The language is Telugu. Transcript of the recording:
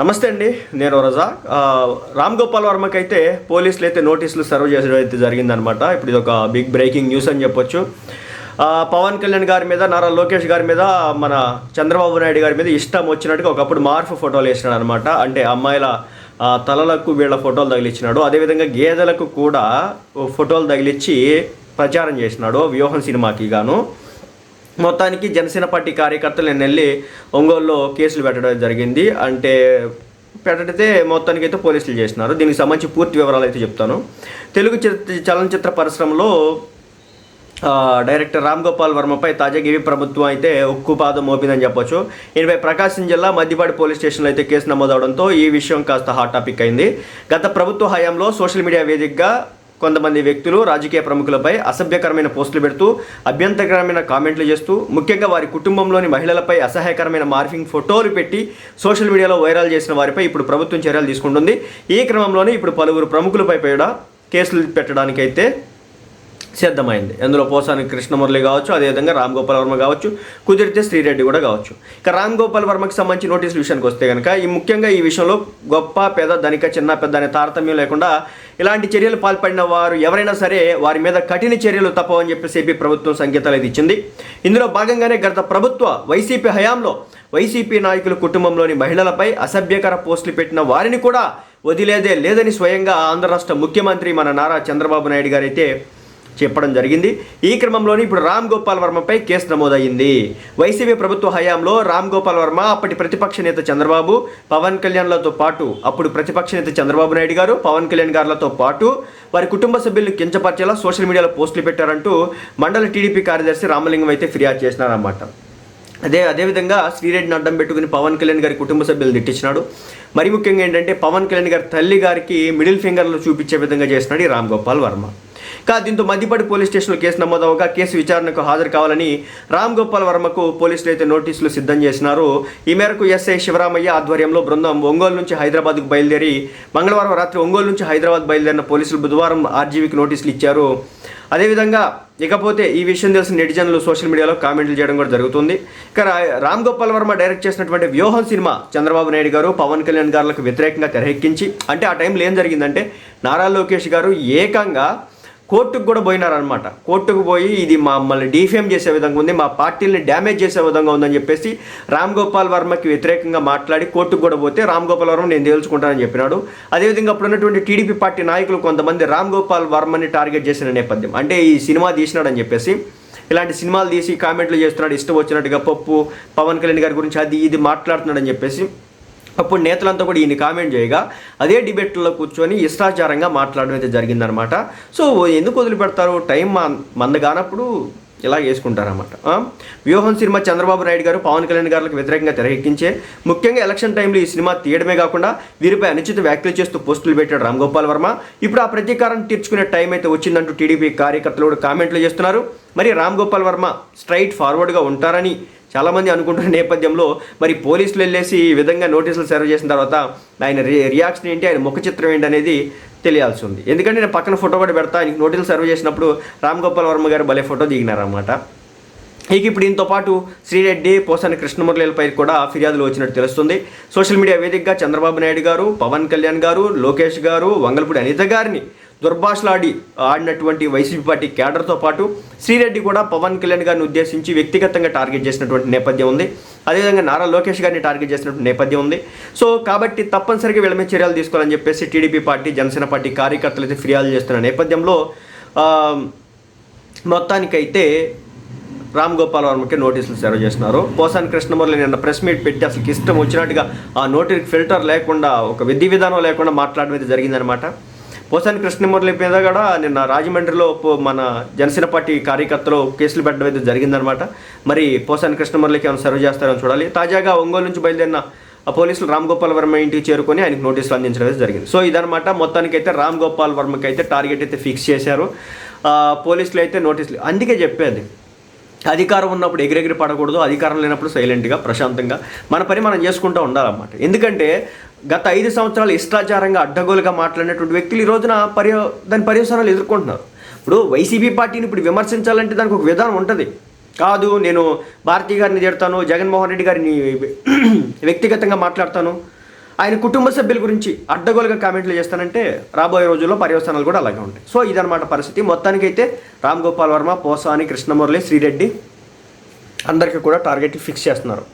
నమస్తే అండి నేను రజా. రామ్ గోపాల్ వర్మకి అయితే పోలీసులు అయితే నోటీసులు సర్వ్ చేసడం అయితే జరిగిందనమాట. ఇప్పుడు ఇది ఒక బిగ్ బ్రేకింగ్ న్యూస్ అని చెప్పొచ్చు. పవన్ కళ్యాణ్ గారి మీద నారా లోకేష్ గారి మీద మన చంద్రబాబు నాయుడు గారి మీద ఇష్టం వచ్చినట్టుగా ఒకప్పుడు మార్ఫ్ ఫోటోలు వేసినాడు అనమాట అంటే అమ్మాయిల తలలకు వీళ్ళ ఫోటోలు తగిలిచ్చినాడు. అదేవిధంగా గేదెలకు కూడా ఓ ఫోటోలు తగిలిచ్చి ప్రచారం చేసినాడు వ్యూహం సినిమాకి గాను. మొత్తానికి జనసేన పార్టీ కార్యకర్తలు నేను వెళ్ళి ఒంగోలులో కేసులు పెట్టడం జరిగింది. అంటే పెట్టడితే మొత్తానికి అయితే పోలీసులు చేసినారు. దీనికి సంబంధించి పూర్తి వివరాలు అయితే చెప్తాను. తెలుగు చిత్ర చలనచిత్ర పరిశ్రమలో డైరెక్టర్ రామ్ గోపాల్ వర్మపై తాజాగా ఏవి ప్రభుత్వం అయితే ఉక్కు పాదం మోపిందని చెప్పొచ్చు. ఈయనపై ప్రకాశం జిల్లా మద్దిపాడు పోలీస్ స్టేషన్లో అయితే కేసు నమోదవడంతో ఈ విషయం కాస్త హాట్ టాపిక్ అయింది. గత ప్రభుత్వ హయాంలో సోషల్ మీడియా వేదికగా కొంతమంది వ్యక్తులు రాజకీయ ప్రముఖులపై అసభ్యకరమైన పోస్టులు పెడుతూ అభ్యంతరకరమైన కామెంట్లు చేస్తూ ముఖ్యంగా వారి కుటుంబంలోని మహిళలపై అసహ్యకరమైన మార్ఫింగ్ ఫోటోలు పెట్టి సోషల్ మీడియాలో వైరల్ చేసిన వారిపై ఇప్పుడు ప్రభుత్వం చర్యలు తీసుకుంటుంది. ఈ క్రమంలోనే ఇప్పుడు పలువురు ప్రముఖులపై కూడా కేసులు పెట్టడానికైతే సిద్ధమైంది. అందులో పోసాని కృష్ణమురళి కావచ్చు అదేవిధంగా రామ్ గోపాల్ వర్మ కావచ్చు కుదిరితే శ్రీరెడ్డి కూడా కావచ్చు. ఇక రామ్ గోపాల్ వర్మకి సంబంధించి నోటీసుల విషయానికి వస్తే కనుక ఈ ముఖ్యంగా ఈ విషయంలో గొప్ప పేద ధనిక చిన్న పెద్ద అనే తారతమ్యం లేకుండా ఇలాంటి చర్యలు పాల్పడిన వారు ఎవరైనా సరే వారి మీద కఠిన చర్యలు తప్పవని చెప్పేసి ఏపీ ప్రభుత్వం సంకేతాలు అయితే ఇచ్చింది. ఇందులో భాగంగానే గత ప్రభుత్వ వైసీపీ హయాంలో వైసీపీ నాయకుల కుటుంబంలోని మహిళలపై అసభ్యకర పోస్టులు పెట్టిన వారిని కూడా వదిలేదే లేదని స్వయంగా ఆంధ్ర రాష్ట్ర ముఖ్యమంత్రి మన నారా చంద్రబాబు నాయుడు గారు అయితే చెప్పడం జరిగింది. ఈ క్రమంలోనే ఇప్పుడు రామ్ గోపాల్ వర్మపై కేసు నమోదయ్యింది. వైసీపీ ప్రభుత్వ హయాంలో రామ్ గోపాల్ వర్మ అప్పటి ప్రతిపక్ష నేత చంద్రబాబు పవన్ కళ్యాణ్లతో పాటు అప్పుడు ప్రతిపక్ష నేత చంద్రబాబు నాయుడు గారు పవన్ కళ్యాణ్ గారులతో పాటు వారి కుటుంబ సభ్యులను కించపరిచేలా సోషల్ మీడియాలో పోస్టులు పెట్టారంటూ మండల టీడీపీ కార్యదర్శి రామలింగం అయితే ఫిర్యాదు చేసినారన్నమాట. అదే అదేవిధంగా శ్రీరెడ్డిని అడ్డం పెట్టుకుని పవన్ కళ్యాణ్ గారి కుటుంబ సభ్యులు తిట్టించినాడు. మరి ముఖ్యంగా ఏంటంటే పవన్ కళ్యాణ్ గారి తల్లి గారికి మిడిల్ ఫింగర్లు చూపించే విధంగా చేసినాడు ఈ రామ్ గోపాల్ వర్మ. కా దీంతో మద్దిపాటి పోలీస్ స్టేషన్లో కేసు నమోదవగా కేసు విచారణకు హాజరు కావాలని రామ్ గోపాల్ వర్మకు పోలీసులు అయితే నోటీసులు సిద్ధం చేసినారు. ఈ మేరకు ఎస్ఐ శివరామయ్య ఆధ్వర్యంలో బృందం ఒంగోలు నుంచి హైదరాబాద్కు బయలుదేరి మంగళవారం రాత్రి ఒంగోలు నుంచి హైదరాబాద్ బయలుదేరిన పోలీసులు బుధవారం ఆర్జీవీకి నోటీసులు ఇచ్చారు. అదేవిధంగా ఇకపోతే ఈ విషయం తెలిసిన నెటిజన్లు సోషల్ మీడియాలో కామెంట్లు చేయడం కూడా జరుగుతుంది. ఇక రామ్ గోపాల్ వర్మ డైరెక్ట్ చేసినటువంటి వ్యూహం సినిమా చంద్రబాబు నాయుడు గారు పవన్ కళ్యాణ్ గారులకు వ్యతిరేకంగా తెరకెక్కించి అంటే ఆ టైంలో ఏం జరిగిందంటే నారా లోకేష్ గారు ఏకంగా కోర్టుకు కూడా పోయినారనమాట కోర్టుకు పోయి ఇది మమ్మల్ని డిఫేమ్ చేసే విధంగా ఉంది మా పార్టీని డ్యామేజ్ చేసే విధంగా ఉందని చెప్పేసి రామ్ గోపాల్ వర్మకి వ్యతిరేకంగా మాట్లాడి కోర్టుకు కూడా పోతే రామ్ గోపాల్ వర్మ నేను తేల్చుకుంటానని చెప్పినాడు. అదేవిధంగా అప్పుడు ఉన్నటువంటి టీడీపీ పార్టీ నాయకులు కొంతమంది రామ్ గోపాల్ వర్మని టార్గెట్ చేసిన నేపథ్యం. అంటే ఈ సినిమా తీసినాడని చెప్పేసి ఇలాంటి సినిమాలు తీసి కామెంట్లు చేస్తున్నాడు ఇష్టం వచ్చినట్టుగా పప్పు పవన్ కళ్యాణ్ గారి గురించి అది ఇది మాట్లాడుతున్నాడని చెప్పేసి అప్పుడు నేతలంతా కూడా ఈయన కామెంట్ చేయగా అదే డిబేట్లో కూర్చొని ఇష్టాచారంగా మాట్లాడడం అయితే జరిగిందనమాట సో ఎందుకు వదిలిపెడతారు? టైం మా- మందగానప్పుడు ఇలా వేసుకుంటారన్నమాట. వ్యూహం సినిమా చంద్రబాబు నాయుడు గారు పవన్ కళ్యాణ్ గారికి వ్యతిరేకంగా తెరకెక్కించే ముఖ్యంగా ఎలక్షన్ టైంలో ఈ సినిమా తీయడమే కాకుండా వీరిపై అనుచిత వ్యాఖ్యలు చేస్తూ పోస్టులు పెట్టాడు రామ్ గోపాల్ వర్మ. ఇప్పుడు ఆ ప్రతీకారం తీర్చుకునే టైం అయితే వచ్చిందంటూ టీడీపీ కార్యకర్తలు కూడా కామెంట్లు చేస్తున్నారు. మరి రామ్ గోపాల్ వర్మ స్ట్రైట్ ఫార్వర్డ్గా ఉంటారని చాలామంది అనుకుంటున్న నేపథ్యంలో మరి పోలీసులు వెళ్ళేసి ఈ విధంగా నోటీసులు సర్వ్ చేసిన తర్వాత ఆయన రి రియాక్షన్ ఏంటి ఆయన ముఖ చిత్రం ఏంటి అనేది తెలియాల్సి ఉంది. ఎందుకంటే నేను పక్కన ఫోటో కూడా పెడతా ఆయనకి నోటీసులు సర్వ్ చేసినప్పుడు రామ్ గోపాల్ వర్మ గారు భలే ఫోటో దిగినారనమాట ఇక ఇప్పుడు దీంతో పాటు శ్రీరెడ్డి పోసాని కృష్ణమురళిపై కూడా ఫిర్యాదులు వచ్చినట్టు తెలుస్తుంది. సోషల్ మీడియా వేదికగా చంద్రబాబు నాయుడు గారు పవన్ కళ్యాణ్ గారు లోకేష్ గారు వంగలపూడి అనిత గారిని దుర్భాషలాడి ఆడినటువంటి వైసీపీ పార్టీ క్యాడర్తో పాటు శ్రీరెడ్డి కూడా పవన్ కళ్యాణ్ గారిని ఉద్దేశించి వ్యక్తిగతంగా టార్గెట్ చేసినటువంటి నేపథ్యం ఉంది. అదేవిధంగా నారా లోకేష్ గారిని టార్గెట్ చేసినటువంటి నేపథ్యం ఉంది. సో కాబట్టి తప్పనిసరిగా వీళ్ళ మీద చర్యలు తీసుకోవాలని చెప్పేసి టీడీపీ పార్టీ జనసేన పార్టీ కార్యకర్తలు అయితే ఫిర్యాదు చేస్తున్న నేపథ్యంలో మొత్తానికైతే రామ్ గోపాల్ వర్మకి నోటీసులు సర్వ్ చేస్తున్నారు. పోసాన్ కృష్ణమురళి నిన్న ప్రెస్ మీట్ పెట్టి అసలు ఇష్టం వచ్చినట్టుగా ఆ నోటీకి ఫిల్టర్ లేకుండా ఒక విధి విధానం లేకుండా మాట్లాడడం అయితే జరిగిందనమాట పోసాని కృష్ణమురళి మీద కూడా నిన్న రాజమండ్రిలో పో- మన జనసేన పార్టీ కార్యకర్తలు కేసులు పెట్టడం అయితే జరిగిందనమాట మరి పోసాని కృష్ణమురళికి ఏమైనా సర్వ్ చేస్తారని చూడాలి. తాజాగా ఒంగోలు నుంచి బయలుదేరిన ఆ పోలీసులు రామ్ గోపాల్ వర్మ ఇంటికి చేరుకొని ఆయనకు నోటీసులు అందించడం అయితే జరిగింది. సో ఇదనమాట మొత్తానికి అయితే రామ్ గోపాల్ వర్మకి అయితే టార్గెట్ అయితే ఫిక్స్ చేశారు. పోలీసులు అయితే నోటీసులు అందుకే చెప్పేది. అధికారం ఉన్నప్పుడు ఎగిరెగిరి పడకూడదు అధికారం లేనప్పుడు సైలెంట్గా ప్రశాంతంగా మన పని మనం చేసుకుంటూ ఉండాలన్నమాట. ఎందుకంటే గత ఐదు సంవత్సరాలు ఇష్టాచారంగా అడ్డగోలుగా మాట్లాడినటువంటి వ్యక్తులు ఈ రోజున పర్య దాని పర్యవసరాలు ఎదుర్కొంటున్నారు. ఇప్పుడు వైసీపీ పార్టీని ఇప్పుడు విమర్శించాలంటే దానికి ఒక విధానం ఉంటుంది. కాదు నేను భారతీ గారిని తిడతాను జగన్మోహన్ రెడ్డి గారిని వ్యక్తిగతంగా మాట్లాడతాను. ఆయన కుటుంబ సభ్యుల గురించి అడ్డగోలుగా కామెంట్లు చేస్తానంటే రాబోయే రోజుల్లో పర్యవసానాలు కూడా అలాగే ఉంటాయి. సో ఇదనమాట పరిస్థితి. మొత్తానికైతే రామ్ గోపాల్ వర్మ పోసాని కృష్ణమురళి శ్రీరెడ్డి అందరికీ కూడా టార్గెట్ ఫిక్స్ చేస్తున్నారు.